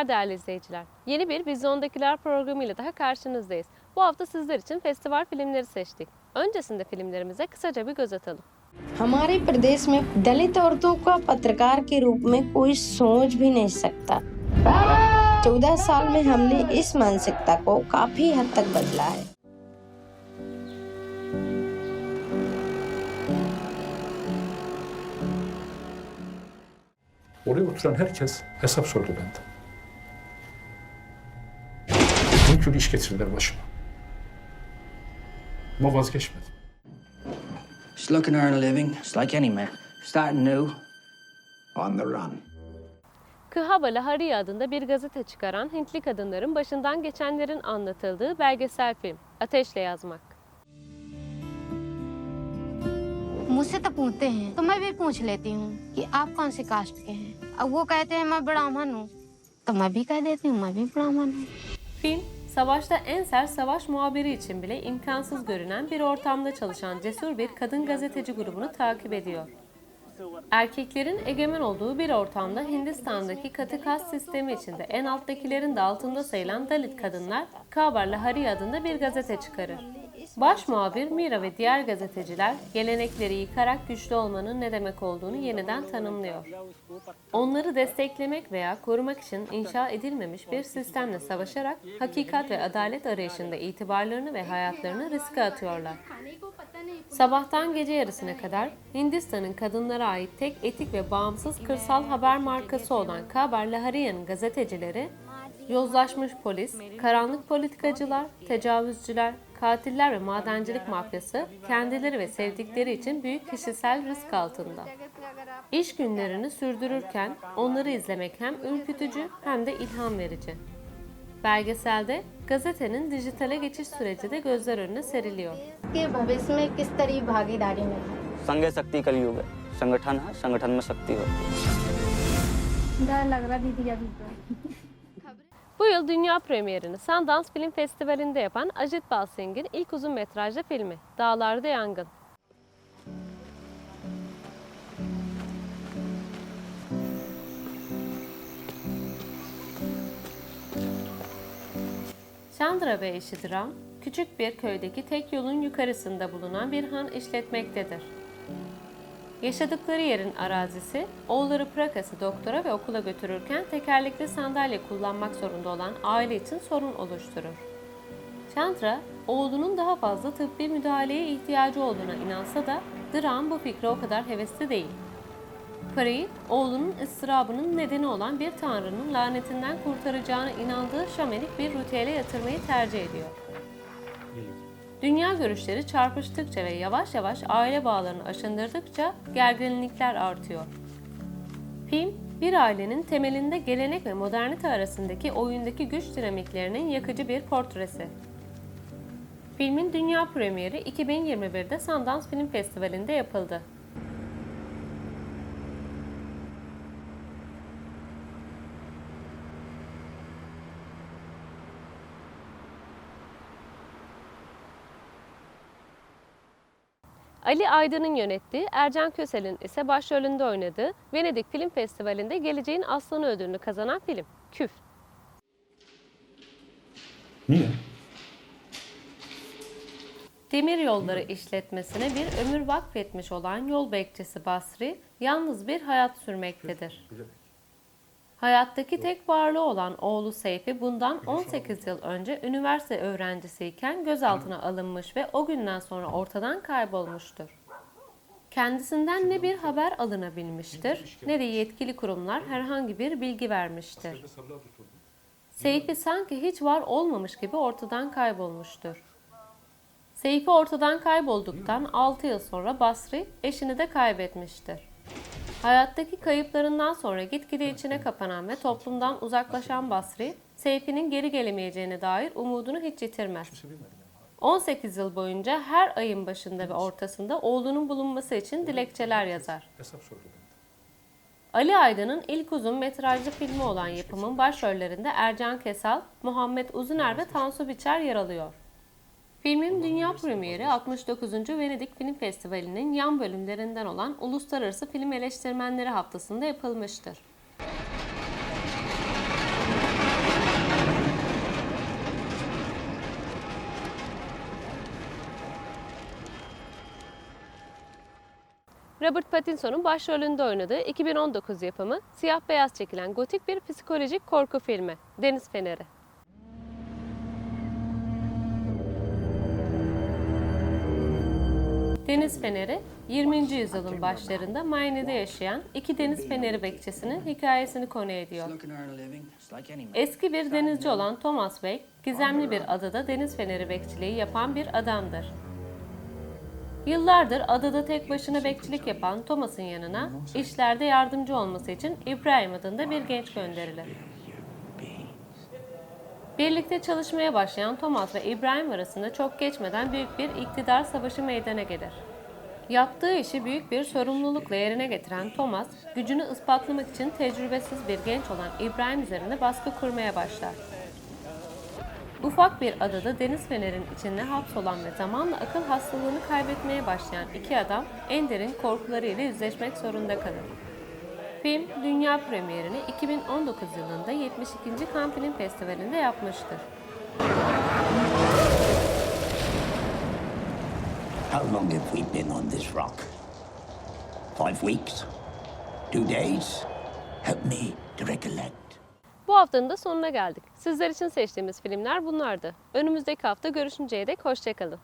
günler değerli izleyiciler. Yeni bir Vizyondakiler programıyla daha karşınızdayız. Bu hafta sizler için festival filmleri seçtik. Öncesinde filmlerimize kısaca bir göz atalım. हमारे प्रदेश में दलित औरतों का पत्रकार के रूप में कोई सोच भी नहीं सकता चौदह साल में हमने इस मानसिकता को काफी हद तक बदला है Oraya oturan herkes hesap sordu benden. Bin türlü iş getirdiler başıma. Ama vazgeçmedim. Just looking to earn a living, just like any man. Starting new. on the run. Kıhava Lahari adında bir gazete çıkaran Hintli kadınların başından geçenlerin anlatıldığı belgesel film Ateşle Yazmak. मुझसे तो पूछते हैं तो मैं भी पूछ लेती हूँ कि आप कौन सी कास्ट के हैं अब वो कहते हैं मैं ब्राह्मण हूँ तो मैं भी कह देती हूँ मैं भी ब्राह्मण हूँ Film, savaşta en sert savaş muhabiri için bile imkansız görünen bir ortamda çalışan cesur bir kadın gazeteci grubunu takip ediyor. Erkeklerin egemen olduğu bir ortamda Hindistan'daki katı kas sistemi içinde en alttakilerin de altında sayılan Dalit kadınlar Kabar Lahari adında bir gazete çıkarır. Baş muhabir Mira ve diğer gazeteciler gelenekleri yıkarak güçlü olmanın ne demek olduğunu yeniden tanımlıyor. Onları desteklemek veya korumak için inşa edilmemiş bir sistemle savaşarak hakikat ve adalet arayışında itibarlarını ve hayatlarını riske atıyorlar. Sabahtan gece yarısına kadar Hindistan'ın kadınlara ait tek etik ve bağımsız kırsal haber markası olan Kabar Lahari'nin gazetecileri, yozlaşmış polis, karanlık politikacılar, tecavüzcüler, katiller ve madencilik mafyası kendileri ve sevdikleri için büyük kişisel risk altında. İş günlerini sürdürürken onları izlemek hem ürkütücü hem de ilham verici. Belgeselde gazetenin dijitale geçiş süreci de gözler önüne seriliyor. कि भविष्य में किस तरह भागीदारी में संघ शक्ति कलयुग है संगठन है संगठन में शक्ति हो डर लग रहा दीदी अभी तो bu yıl dünya premierini Sundance Film Festivali'nde yapan Ajit Balsingh'in ilk uzun metrajlı filmi Dağlarda Yangın. Chandra ve eşi Ram, küçük bir köydeki tek yolun yukarısında bulunan bir han işletmektedir. Yaşadıkları yerin arazisi, oğulları Prakas'ı doktora ve okula götürürken tekerlekli sandalye kullanmak zorunda olan aile için sorun oluşturur. Chandra, oğlunun daha fazla tıbbi müdahaleye ihtiyacı olduğuna inansa da Dram bu fikre o kadar hevesli değil. Parayı, oğlunun ıstırabının nedeni olan bir tanrının lanetinden kurtaracağına inandığı şamanik bir ritüele yatırmayı tercih ediyor. Dünya görüşleri çarpıştıkça ve yavaş yavaş aile bağlarını aşındırdıkça gerginlikler artıyor. Film, bir ailenin temelinde gelenek ve modernite arasındaki oyundaki güç dinamiklerinin yakıcı bir portresi. Filmin dünya premieri 2021'de Sundance Film Festivali'nde yapıldı. Ali Aydın'ın yönettiği, Ercan Kösel'in ise başrolünde oynadığı Venedik Film Festivali'nde geleceğin aslanı ödülünü kazanan film Küf. Niye? Demir yolları işletmesine bir ömür vakfetmiş olan yol bekçisi Basri, yalnız bir hayat sürmektedir. Hayattaki tek varlığı olan oğlu Seyfi bundan 18 yıl önce üniversite öğrencisiyken gözaltına alınmış ve o günden sonra ortadan kaybolmuştur. Kendisinden ne bir haber alınabilmiştir ne de yetkili kurumlar herhangi bir bilgi vermiştir. Seyfi sanki hiç var olmamış gibi ortadan kaybolmuştur. Seyfi ortadan kaybolduktan 6 yıl sonra Basri eşini de kaybetmiştir. Hayattaki kayıplarından sonra gitgide içine kapanan ve toplumdan uzaklaşan Basri, Seyfi'nin geri gelemeyeceğine dair umudunu hiç yitirmez. 18 yıl boyunca her ayın başında ve ortasında oğlunun bulunması için dilekçeler yazar. Ali Aydın'ın ilk uzun metrajlı filmi olan yapımın başrollerinde Ercan Kesal, Muhammed Uzuner ve Tansu Biçer yer alıyor. Filmin dünya premieri 69. Venedik Film Festivali'nin yan bölümlerinden olan Uluslararası Film Eleştirmenleri Haftası'nda yapılmıştır. Robert Pattinson'un başrolünde oynadığı 2019 yapımı siyah beyaz çekilen gotik bir psikolojik korku filmi Deniz Feneri. Deniz Feneri, 20. yüzyılın başlarında Miami'de yaşayan iki deniz feneri bekçisinin hikayesini konu ediyor. Eski bir denizci olan Thomas Wake, gizemli bir adada deniz feneri bekçiliği yapan bir adamdır. Yıllardır adada tek başına bekçilik yapan Thomas'ın yanına işlerde yardımcı olması için İbrahim adında bir genç gönderilir. Birlikte çalışmaya başlayan Thomas ve İbrahim arasında çok geçmeden büyük bir iktidar savaşı meydana gelir. Yaptığı işi büyük bir sorumlulukla yerine getiren Thomas, gücünü ispatlamak için tecrübesiz bir genç olan İbrahim üzerine baskı kurmaya başlar. Ufak bir adada deniz fenerin içinde hapsolan ve zamanla akıl hastalığını kaybetmeye başlayan iki adam en derin korkularıyla yüzleşmek zorunda kalır. Film dünya premierini 2019 yılında 72. Cannes Film Festivali'nde yapmıştır. How long have we been on this rock? Five weeks? Two days? Help me to recollect. Bu haftanın da sonuna geldik. Sizler için seçtiğimiz filmler bunlardı. Önümüzdeki hafta görüşünceye dek hoşçakalın.